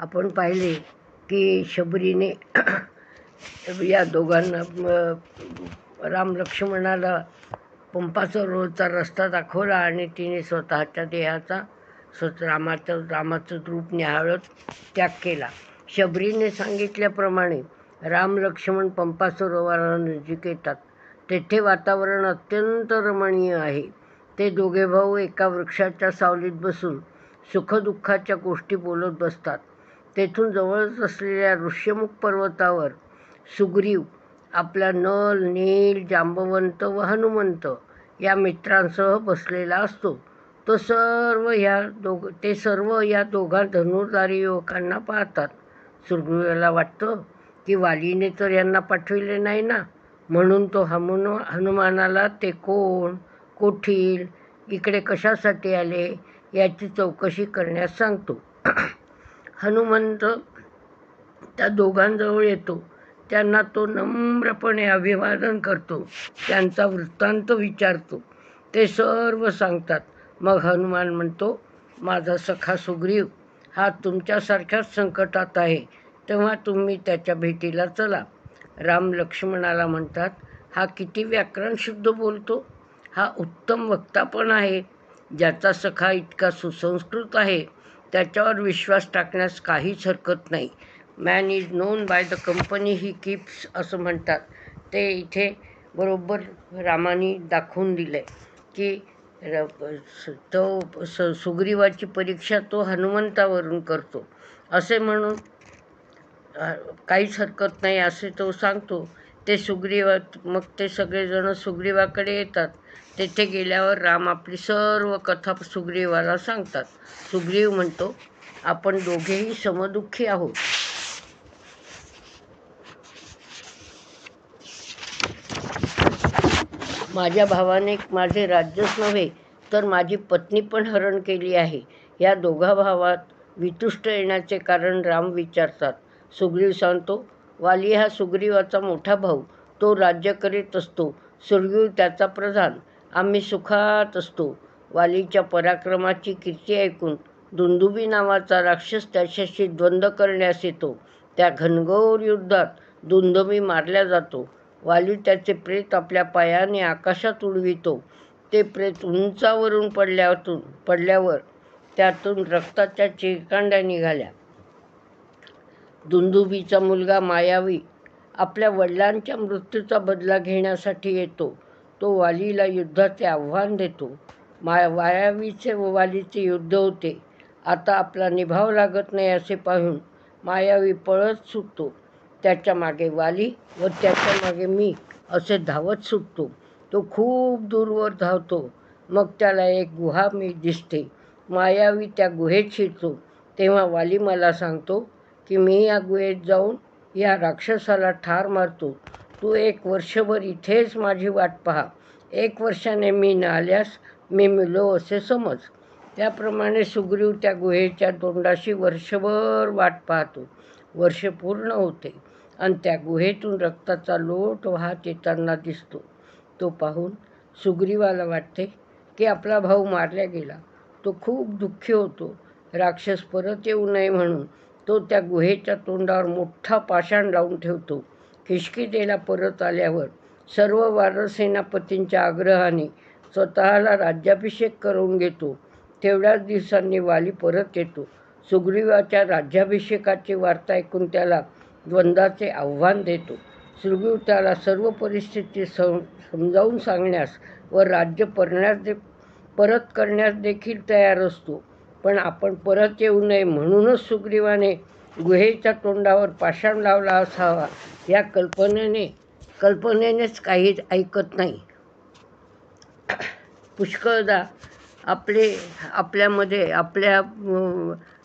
आपण पाहिले की शबरीने या दोघांना राम लक्ष्मणाला पंपाचा रोजचा रस्ता दाखवला आणि तिने स्वतःच्या देहाचा स्वत रामाचं रामाचं रूप न्याहाळत त्याग केला. शबरीने सांगितल्याप्रमाणे राम लक्ष्मण पंपा सरोवराला नजीक येतात. तेथे वातावरण अत्यंत रमणीय आहे. ते दोघे भाऊ एका वृक्षाच्या सावलीत बसून सुखदुःखाच्या गोष्टी बोलत बसतात. तेथून जवळच असलेल्या ऋष्यमुख पर्वतावर सुग्रीव आपला नल नील जांबवंत व हनुमंत या मित्रांसह बसलेला असतो. तो सर्व ह्या दोघ ते सर्व या दोघा धनुर्धारी युवकांना पाहतात. सुग्रीवाला वाटतं की वालीने तर यांना पाठविले नाही ना? म्हणून तो हमुन हनुमानाला ते कोण? कोठील? इकडे कशासाठी आले? याची चौकशी करण्यास सांगतो. हनुमंत त्या दोघांजवळ येतो. त्यांना तो नम्रपणे अभिवादन करतो. त्यांचा वृत्तांत विचारतो. ते सर्व सांगतात. मग हनुमान म्हणतो माझा सखा सुग्रीव हा तुमच्यासारख्याच संकटात आहे. तेव्हा तुम्ही त्याच्या भेटीला चला. राम लक्ष्मणाला म्हणतात हा किती व्याकरण शुद्ध बोलतो. हा उत्तम वक्ता पण आहे. ज्याचा सखा इतका सुसंस्कृत आहे त्याच्यावर विश्वास टाकण्यास काहीच हरकत नाही. Man is known by the company he keeps असं म्हणतात. ते इथे बरोबर रामाने दाखवून दिलं आहे की र तो स सुग्रीवाची परीक्षा तो हनुमंतावरून करतो. असे म्हणून काहीच हरकत नाही असे तो सांगतो. ते सुग्रीवा मग ते सगळेजण सुग्रीवाकडे येतात. तेथे गेल्यावर राम आपली सर्व कथा सुग्रीवाला सांगतात. सुग्रीव म्हणतो आपण दोघेही समदुःखी आहोत. माझ्या भावाने माझे राज्यच नव्हे तर माझी पत्नी पण हरण केली आहे. या दोघा भावात वितुष्ट येण्याचे कारण राम विचारतात. सुग्रीव सांगतो वाली हा सुग्रीवाचा मोठा भाऊ. तो राज्य करीत असतो. सुरगीव त्याचा प्रधान. आम्ही सुखात असतो. वालीच्या पराक्रमाची कीर्ती ऐकून दुंदुबी नावाचा राक्षस त्याच्याशी द्वंद्व करण्यास येतो. त्या घनघोर युद्धात दुंदुबी मारल्या जातो. वाली त्याचे प्रेत आपल्या पायाने आकाशात उडवितो. ते प्रेत उंचावरून पडल्यातून पडल्यावर त्यातून रक्ताच्या चिरकांड्या निघाल्या. दुंदुबीचा मुलगा मायावी आपल्या वडिलांच्या मृत्यूचा बदला घेण्यासाठी येतो. तो वालीला युद्धाचे आव्हान देतो. मा मायावीचे व वालीचे युद्ध होते. आता आपला निभाव लागत नाही असे पाहून मायावी पळत सुटतो. त्याच्यामागे वाली व त्याच्यामागे मी असे धावत सुटतो. तो खूप दूरवर धावतो. मग त्याला एक गुहा मी दिसते. मायावी त्या गुहेत शिरतो. तेव्हा वाली मला सांगतो की मी या गुहेत जाऊन या राक्षसाला ठार मारतो. तू एक वर्षभर इथेच माझी वाट पहा. एक वर्षाने मी न आल्यास मी मिलो असे समज. त्याप्रमाणे सुग्रीव त्या गुहेच्या तोंडाशी वर्षभर वाट पाहतो. वर्ष पूर्ण होते आणि त्या गुहेतून रक्ताचा लोट वाहत येताना दिसतो. तो पाहून सुग्रीवाला वाटते की आपला भाऊ मारला गेला. तो खूप दुःखी होतो. राक्षस परत येऊ नये म्हणून तो त्या गुहेच्या तोंडावर मोठा पाषाण लावून ठेवतो. किशकिदेला परत आल्यावर सर्व वारसेनापतींच्या आग्रहाने स्वतःला राज्याभिषेक करून घेतो. तेवढ्याच दिवसांनी वाली परत येतो. सुग्रीवाच्या राज्याभिषेकाची वार्ता ऐकून त्याला द्वंद्वाचे आव्हान देतो. सुग्रीव त्याला सर्व परिस्थिती सम समजावून सांगण्यास व राज्य परण्यास दे परत करण्यास देखील तयार असतो. पण आपण परत येऊ नये म्हणूनच सुग्रीवाने गुहेच्या तोंडावर पाषाण लावला असावा. या कल्पनेने कल्पनेनेच काही ऐकत नाही. पुष्कळदा आपले आपल्यामध्ये आपल्या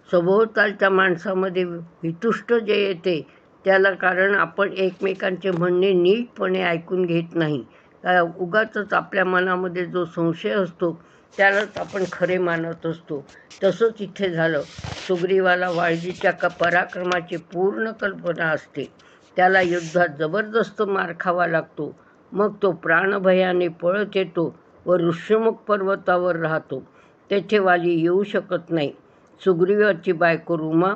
सभोवतालच्या माणसामध्ये वितुष्ट जे येते त्याला कारण आपण एकमेकांचे म्हणणे नीटपणे ऐकून घेत नाही. उगाच उगाचच आपल्या मनामध्ये जो संशय असतो त्यालाच आपण खरे मानत असतो. तसंच इथे झालं. सुग्रीवाला वाळजीच्या का पराक्रमाची पूर्ण कल्पना असते. त्याला युद्धात जबरदस्त मार खावा लागतो. मग तो प्राणभयाने पळत येतो व ऋष्यमुख पर्वतावर राहतो. तेथे वाली येऊ शकत नाही. सुग्रीवाची बायको रुमा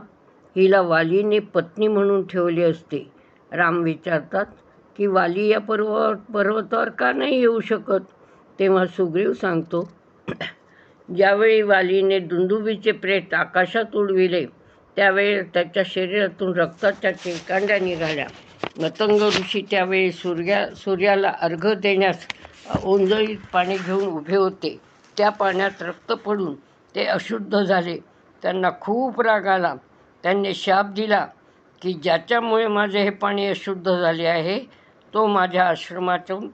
हिला वालीने पत्नी म्हणून ठेवली असते. राम विचारतात की वाली या पर्व पर्वतावर का नाही येऊ शकत? तेव्हा सुग्रीव सांगतो ज्यावेळी वालीने दुंदुबीचे प्रेत आकाशात उडविले त्यावेळी त्याच्या शरीरातून रक्ताच्या चिंकांड्या निघाल्या. मतंग ऋषी त्यावेळी सूर्या सूर्याला अर्घ देण्यास ओंजळीत पाणी घेऊन उभे होते. त्या पाण्यात रक्त पडून ते अशुद्ध झाले. त्यांना खूप राग आला. त्यांनी शाप दिला की ज्याच्यामुळे माझे हे पाणी अशुद्ध झाले आहे तो माझ्या आश्रमातून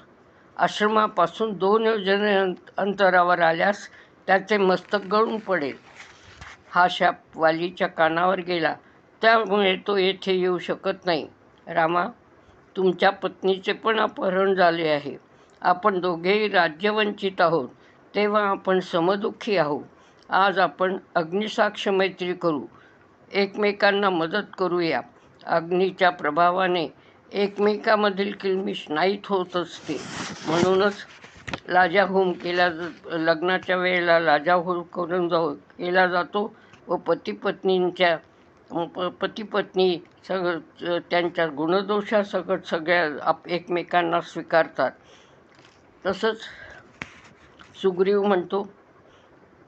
आश्रमापासून दोन योजने अंत अंतरावर आल्यास त्याचे मस्तक गळून पडेल. हा शाप वालीच्या कानावर गेला. त्यामुळे तो येथे येऊ शकत नाही. रामा तुमच्या पत्नीचे पण अपहरण झाले आहे. आपण दोघेही राज्यवंचित आहोत. तेव्हा आपण समदुःखी आहोत. आज आपण अग्निसाक्ष मैत्री करू. एकमेकांना मदत करूया. अग्नीच्या प्रभावाने एकमेकामधील किलमिश नाहीत होत असते. म्हणूनच लाजाहोम केला लग्नाच्या वेळेला लाजाहोम करून जाऊ केला जातो व पतीपत्नींच्या पतीपत्नी प- सगळं त्यांच्या गुणदोषासकट सगळ्या आप एकमेकांना स्वीकारतात. तसंच सुग्रीव म्हणतो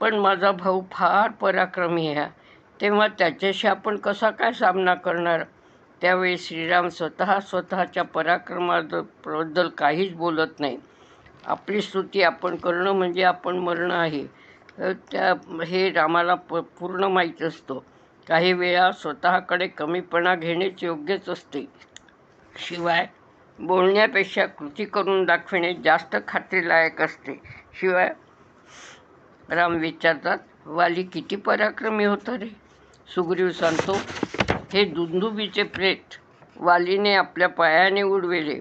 पण माझा भाऊ फार पराक्रमी आहे. तेव्हा त्याच्याशी आपण कसा काय सामना करणार? त्यावेळी श्रीराम स्वतः स्वतःच्या पराक्रमाबद्दल काहीच बोलत नाही. आपली स्तुती आपण करणं म्हणजे आपण मरणं आहे. त्या हे रामाला प पूर्ण माहीत असतं. काही वेळा स्वतःकडे कमीपणा घेणेच योग्यच असते. शिवाय बोलण्यापेक्षा कृती करून दाखविणे जास्त खात्रीलायक असते. शिवाय राम विचारतात वाली किती पराक्रमी होता रे? सुग्रीव सांगतो हे दुंदुबीचे प्रेत वालीने आपल्या पायाने उडविले.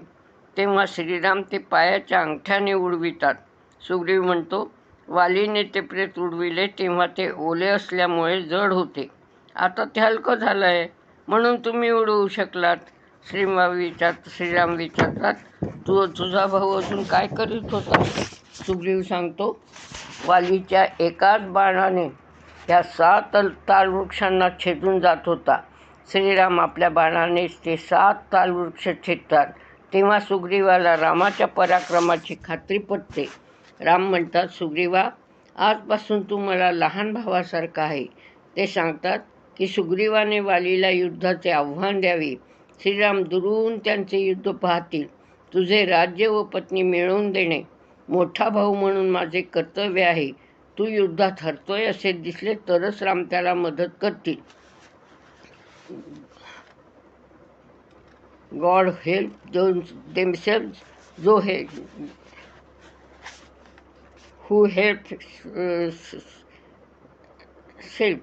तेव्हा श्रीराम ते पायाच्या अंगठ्याने उडवितात. सुग्रीव म्हणतो वालीने ते प्रेत उडविले तेव्हा ते ओले असल्यामुळे जड होते. आता ते हलकं झालं आहे म्हणून तुम्ही उडवू शकलात. श्रीमा विचार श्रीराम विचारतात तू तुझा भाऊ अजून काय करीत होता? सुग्रीव सांगतो वालीच्या एकाच बाणाने ह्या सात तालवृक्षांना छेदून जात होता. श्रीराम आपल्या बाणानेच ते सात ताल वृक्ष छेदतात. तेव्हा सुग्रीवाला रामाच्या पराक्रमाची खात्री पटते. राम म्हणतात सुग्रीवा आजपासून तू मला लहान भावासारखा आहे. ते सांगतात की सुग्रीवाने वालीला युद्धाचे आव्हान द्यावे. श्रीराम दुरून त्यांचे युद्ध पाहतील. तुझे राज्य व पत्नी मिळवून देणे. मोठा भाऊ म्हणून माझे कर्तव्य आहे. तू युद्धात हरतोय असे दिसले तरच राम त्याला मदत करतील. गॉड हेल्प दोन जो हे हू हेल्प सेल्फ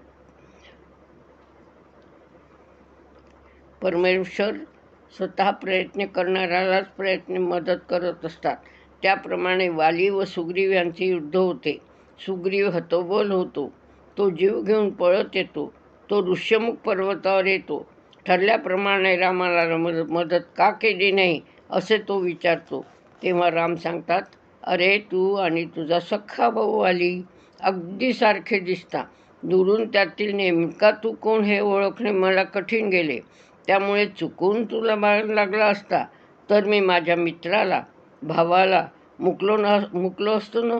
परमेश्वर स्वतः प्रयत्न करणाऱ्यालाच प्रयत्न मदत करत असतात. त्याप्रमाणे वाली व सुग्रीव यांचे युद्ध होते. सुग्रीव हतोबल होतो. तो जीव घेऊन पळत येतो. तो ऋष्यमुख पर्वतावर येतो. ठरल्याप्रमाणे रामाला रम मदत का केली नाही असे तो विचारतो. तेव्हा राम सांगतात अरे तू आणि तुझा सख्खा भाऊ आली अगदी सारखे दिसता. दुरून त्यातील नेमका तू कोण हे ओळखणे मला कठीण गेले. त्यामुळे चुकून तुला मार लागला असता. तर मी माझ्या मित्राला भावाला मुकलो न मुकलो असतो ना?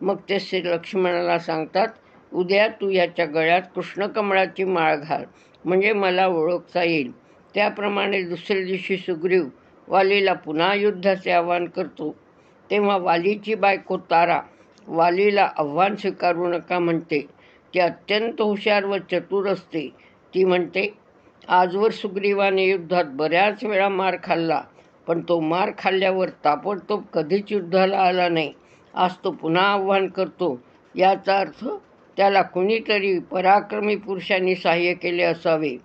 मग ते श्री लक्ष्मणाला सांगतात उद्या तू याच्या गळ्यात कृष्णकमळाची माळ घाल म्हणजे मला ओळखता येईल. त्याप्रमाणे दुसऱ्या दिवशी सुग्रीव वालीला पुन्हा युद्धाचे आवाहन करतो. तेव्हा वालीची बायको तारा वालीला आव्हान स्वीकारू नका म्हणते. ती अत्यंत हुशार व चतुर असते. ती म्हणते आजवर सुग्रीवाने युद्धात बऱ्याच वेळा मार खाल्ला पण तो मार खाल्ल्यावर ताबडतोब कधीच युद्धाला आला नाही. आज तो पुन्हा आव्हान करतो. याचा अर्थ त्याला कुणीतरी पराक्रमी पुरुषांनी सहाय्य केले असावे.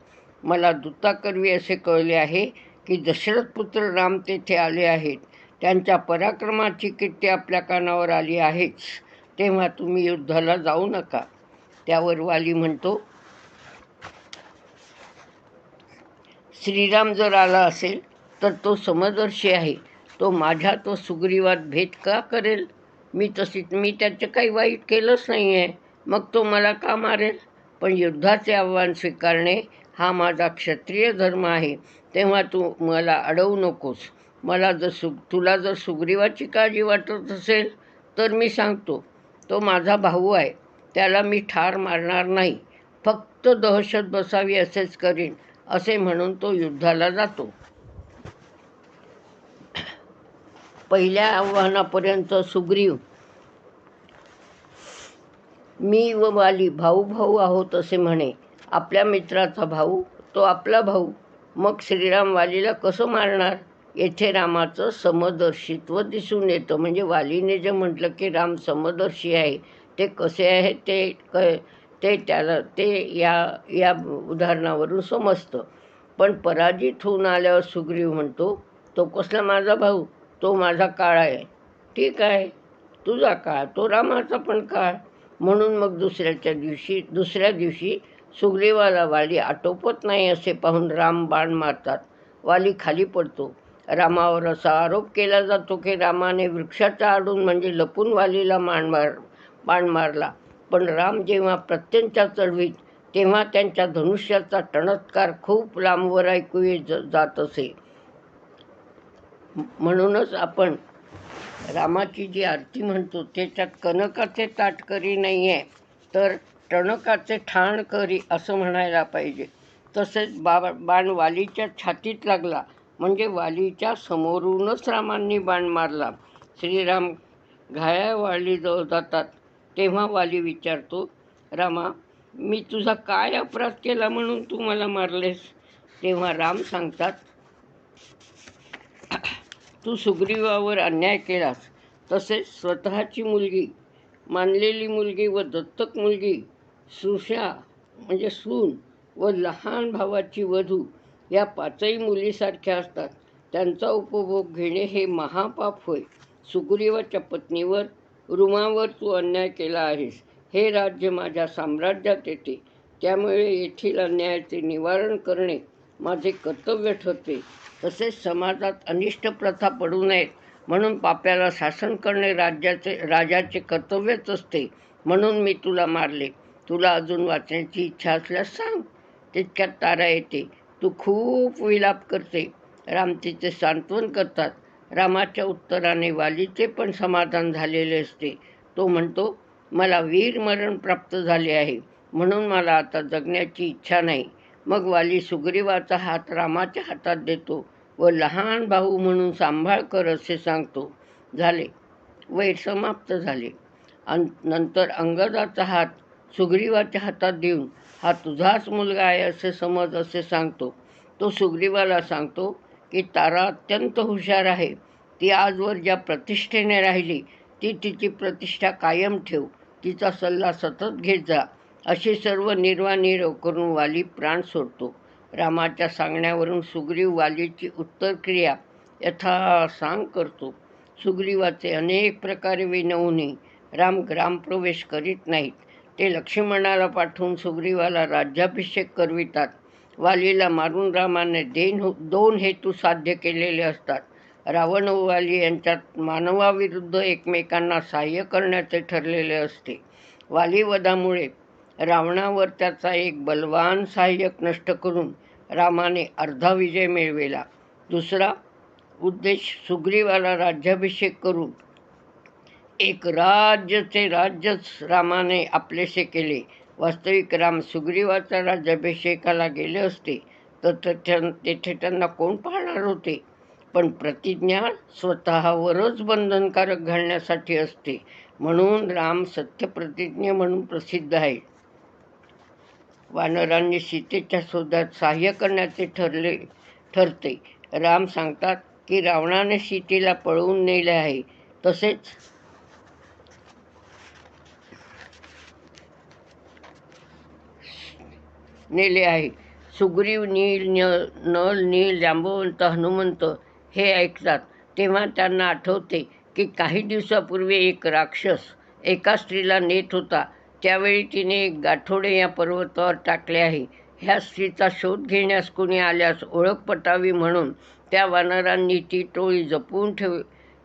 मला दूताकर्वी असे कळले आहे की दशरथ पुत्र राम तेथे आले आहेत. त्यांच्या पराक्रमाची कीर्ती आपल्या कानावर आली आहेच. तेव्हा तुम्ही युद्धाला जाऊ नका. त्यावर वाली म्हणतो श्रीराम जर आला असेल तर तो समदर्शी आहे. तो माझ्या तो सुग्रीवात भेद का करेल? मी तशी मी त्याचं काही वाईट केलंच नाही आहे मग तो मला का मारेल? पण युद्धाचे आव्हान स्वीकारणे हा माझा क्षत्रिय धर्म आहे. तेव्हा तू मला अडवू नकोस. मला जर सु तुला जर सुग्रीवाची काळजी वाटत असेल तर मी सांगतो. तो माझा भाऊ आहे. त्याला मी ठार मारणार नाही. फक्त दहशत बसावी असेच करीन असे म्हणून तो युद्धाला जातो. पहिल्या आव्हानापर्यंत सुग्रीव मी व वाली भाऊ भाऊ आहोत असे म्हणे. आपल्या मित्राचा भाऊ तो आपला भाऊ. मग श्रीराम वालीला कसं मारणार? येथे रामाचं समदर्शित्व दिसून येतं. म्हणजे वालीने जे म्हटलं की राम समदर्शी आहे ते कसे आहे ते क ते त्याला ते या या उदाहरणावरून समजतं. पण पराजित होऊन आल्यावर सुग्रीव म्हणतो तो कसला माझा भाऊ? तो माझा काळ आहे. ठीक आहे. तुझा काळ तो रामाचा पण काळ. म्हणून मग दुसऱ्याच्या दिवशी दुसऱ्या दिवशी सुग्रीवाला वाली आटोपत नाही असे पाहून राम बाण मारतात. वाली खाली पडतो. रामावर असा आरोप केला जातो की रामाने वृक्षाच्या आडून म्हणजे लपून वालीला मान मार बाण मारला. पण राम जेव्हा प्रत्यंच्या चढवीत तेव्हा त्यांच्या धनुष्याचा टणत्कार खूप लांबवर ऐकू ज- जात असे. म्हणूनच आपण रामाची जी आरती म्हणतो त्याच्यात कनकाचे ताटकरी नाही आहे तर टणकाचे ठाण करी असं म्हणायला पाहिजे. तसेच बा बाण वालीच्या छातीत लागला म्हणजे वालीच्या समोरूनच रामांनी बाण मारला. श्रीराम घाया वालीजवळ जातात तेव्हा वाली विचारतो रामा मी तुझा काय अपराध केला म्हणून तू मला मारलेस? तेव्हा राम सांगतात तू सुग्रीवावर अन्याय केलास. तसेच स्वतःची मुलगी मानलेली मुलगी व दत्तक मुलगी सुषा म्हणजे सून व लहान भावाची वधू या पाचही मुलीसारख्या असतात. त्यांचा उपभोग घेणे हे महापाप होय. सुग्रीवाच्या पत्नीवर रुमावर तू अन्याय केला आहेस. हे राज्य माझ्या साम्राज्यात येते. त्यामुळे येथील अन्यायाचे निवारण करणे माझे कर्तव्य ठरते. तसेच समाजात अनिष्ट प्रथा पडू नयेत म्हणून पाप्याला शासन करणे राज्याचे राजाचे कर्तव्यच असते म्हणून मी तुला मारले. तुला अजून वाचण्याची इच्छा असल्यास सांग. तितक्यात तारा येते. तू खूप विलाप करते. राम तिचे सांत्वन करतात. रामाच्या उत्तराने वालीचे पण समाधान झालेले असते. तो म्हणतो मला वीर मरण प्राप्त झाले आहे. म्हणून मला आता जगण्याची इच्छा नाही. मग वाली सुग्रीवाचा हात रामाच्या हातात देतो व लहान भाऊ म्हणून सांभाळ कर असे सांगतो. झाले. वैर समाप्त झाले. अन नंतर अंगदाचा हात सुग्रीवाच्या हातात देऊन हा तुझाच मुलगा आहे असे समज असे सांगतो. तो सुग्रीवाला सांगतो की तारा अत्यंत हुशार आहे. ती आजवर ज्या प्रतिष्ठेने राहिली ती तिची प्रतिष्ठा कायम ठेव. तिचा सल्ला सतत घेत जा. अशी सर्व निर्वानिरव करून वाली प्राण सोडतो. रामाच्या सांगण्यावरून सुग्रीव वालीची उत्तरक्रिया यथासांग करतो. सुग्रीवाचे अनेक प्रकारे विनवूनही राम ग्रामप्रवेश करीत नाहीत. ते लक्ष्मणाला पाठवून सुग्रीवाला राज्याभिषेक करवितात. वालीला मारून रामाने देन हो, दोन हेतू साध्य केलेले असतात. रावण व वाली यांच्यात मानवाविरुद्ध एकमेकांना सहाय्य करण्याचे ठरलेले असते. वालीवधामुळे रावणावर त्याचा एक बलवान सहाय्यक नष्ट करून रामाने अर्धा विजय मिळविला. दुसरा उद्देश सुग्रीवाला राज्याभिषेक करून एक राज्यचे राज्यच रामाने आपलेसे केले. वास्तविक राम सुग्रीवाचा राज्याभिषेकाला गेले असते तर तेथे तेथे त्यांना कोण पाहणार होते? पण प्रतिज्ञा स्वतःवरच बंधनकारक घालण्यासाठी असते. म्हणून राम सत्यप्रतिज्ञ म्हणून प्रसिद्ध आहे. वानरांनी सीतेच्या शोधात सहाय्य करण्याचे ठरले ठरते. राम सांगतात की रावणाने सीतेला पळवून नेले आहे. तसेच नेले आहे. सुग्रीव नील न- नल नील जांबवंत हनुमंत हे ऐकतात. तेव्हा त्यांना आठवते की काही दिवसापूर्वी एक राक्षस एका स्त्रीला नेत होता. त्यावेळी तिने एक गाठोडे या पर्वतावर टाकले आहे. ह्या स्त्रीचा शोध घेण्यास कुणी आल्यास ओळख पटावी म्हणून त्या वानरांनी ती टोळी जपून ठेव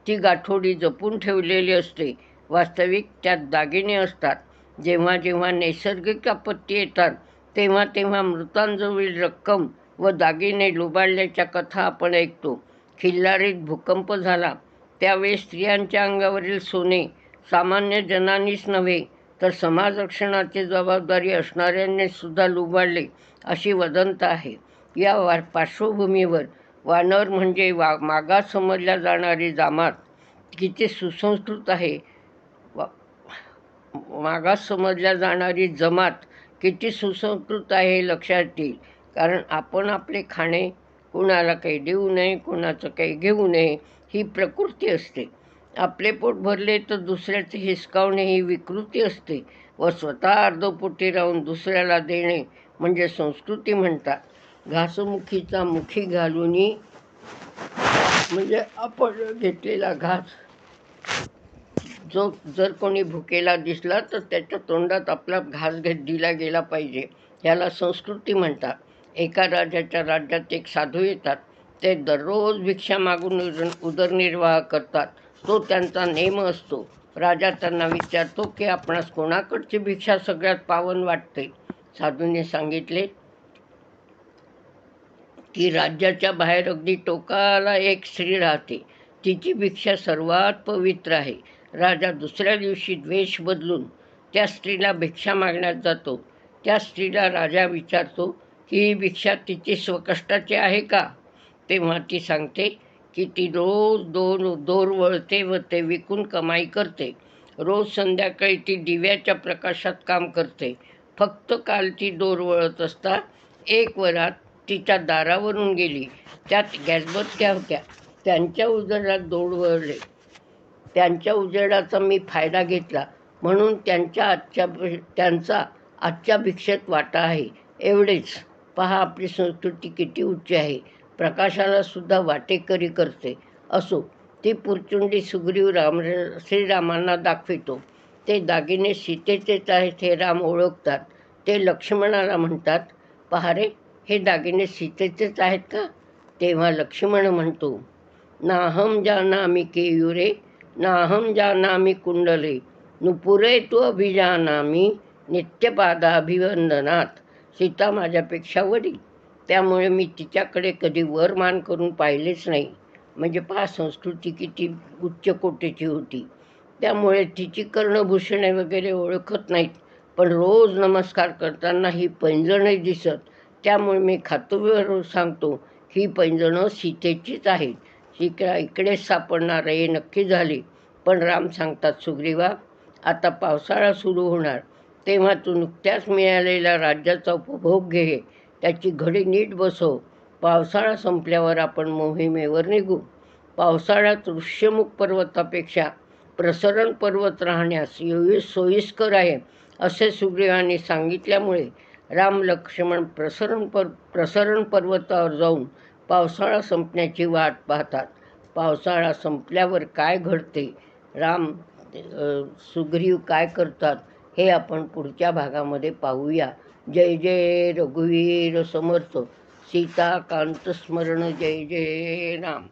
ती गाठोडी जपून ठेवलेली असते. वास्तविक त्यात दागिने असतात. जेव्हा जेव्हा नैसर्गिक आपत्ती येतात तेव्हा तेव्हा मृतांजवळील रक्कम व दागिने लुबाडल्याच्या कथा आपण ऐकतो. खिल्लारीत भूकंप झाला. त्यावेळी स्त्रियांच्या अंगावरील सोने सामान्य जनांनीच नव्हे तर समाजरक्षणाची जबाबदारी असणाऱ्यांनी सुद्धा लुबाडले अशी वदंत आहे. या वा पार्श्वभूमीवर वानर म्हणजे वा मागास समजल्या जाणारी जमात किती सुसंस्कृत आहे. वा मागास समजल्या जाणारी जमात किती सुसंस्कृत आहे लक्षात येईल. कारण आपण आपले खाणे कुणाला काही देऊ नये कुणाचं काही घेऊ नये ही प्रकृती असते. आपले पोट भरले तर दुसऱ्याचे हिसकावणे ही विकृती असते व स्वतः अर्धपोटी राहून दुसऱ्याला देणे म्हणजे संस्कृती म्हणतात. घासमुखीचा मुखी घालूनही म्हणजे आपण घेतलेला घास जो जर कोणी भुकेला दिसला तर त्याच्या तोंडात आपला घास घेत दिला गेला पाहिजे. ह्याला संस्कृती म्हणतात. एका राजाच्या राज्यात एक साधू येतात. ते दररोज भिक्षा मागून उदर उदरनिर्वाह करतात. तो त्यांचा नेम असतो. राजा त्यांना विचारतो की आपणास कोणाकडची भिक्षा सगळ्यात पावन वाटते? साधूने सांगितले की राज्याच्या बाहेर अगदी टोकाला एक स्त्री राहते. तिची भिक्षा सर्वात पवित्र आहे. राजा दुसऱ्या दिवशी द्वेष बदलून त्या स्त्रीला भिक्षा मागण्यात जातो. त्या स्त्रीला राजा विचारतो की ही भिक्षा तिची स्वकष्टाची आहे का? तेव्हा ती सांगते की ती रोज दोन दोर वळते व ते विकून कमाई करते. रोज संध्याकाळी ती दिव्याच्या प्रकाशात काम करते. फक्त काल ती दोर वळत असता एक वरात तिच्या दारावरून गेली. त्यात गॅसबत्त्या होत्या. त्यांच्या उजेडात दोड वळले. त्यांच्या उजेडाचा मी फायदा घेतला. म्हणून त्यांच्या आजच्या त्यांचा आजच्या भिक्षेत वाटा आहे. एवढेच. पहा आपली संस्कृती किती उच्च आहे. प्रकाशाला सुद्धा वाटेकरी करते. असो ती पुरचुंडी सुग्रीव राम श्रीरामांना दाखवितो. ते दागिने सीतेचेच आहेत हे राम ओळखतात. ते लक्ष्मणाला म्हणतात पहारे हे दागिने सीतेचेच आहेत का? तेव्हा लक्ष्मण म्हणतो नाहम जानामी केयुरे नाहम जानामी कुंडले नुपुरे तू अभिजानामी नित्यपादाभिवंदनात सीता माझ्यापेक्षा वडील. त्यामुळे मी तिच्याकडे कधी वर मान करून पाहिलेच नाही. म्हणजे पहा संस्कृती किती उच्च कोटेची होती. त्यामुळे तिची कर्णभूषणे वगैरे ओळखत नाहीत. पण रोज नमस्कार करताना ही पैंजणे दिसत. त्यामुळे मी खातोवर सांगतो ही पैंजणं सीतेचीच आहेत. इकडे इकडेच सापडणार हे नक्की झाले. पण राम सांगतात सुग्रीवा आता पावसाळा सुरू होणार. तेव्हा तू नुकत्याच मिळालेल्या राज्याचा उपभोग घे. त्याची घडी नीट बसव. पावसाळा संपल्यावर आपण मोहिमेवर निघू. पावसाळ्यात ऋष्यमुख पर्वतापेक्षा प्रसरण पर्वत राहण्यास योगी सोयीस्कर आहे असे सुग्रीवांनी सांगितल्यामुळे राम लक्ष्मण प्रसरण पर प्रसरण पर्वतावर जाऊन पावसाळा संपण्याची वाट पाहतात. पावसाळा संपल्यावर काय घडते? राम सुग्रीव काय करतात? हे आपण पुढच्या भागामध्ये पाहूया. जय जय रघुवीर समर्थ सीताकांत स्मरण जय जय राम.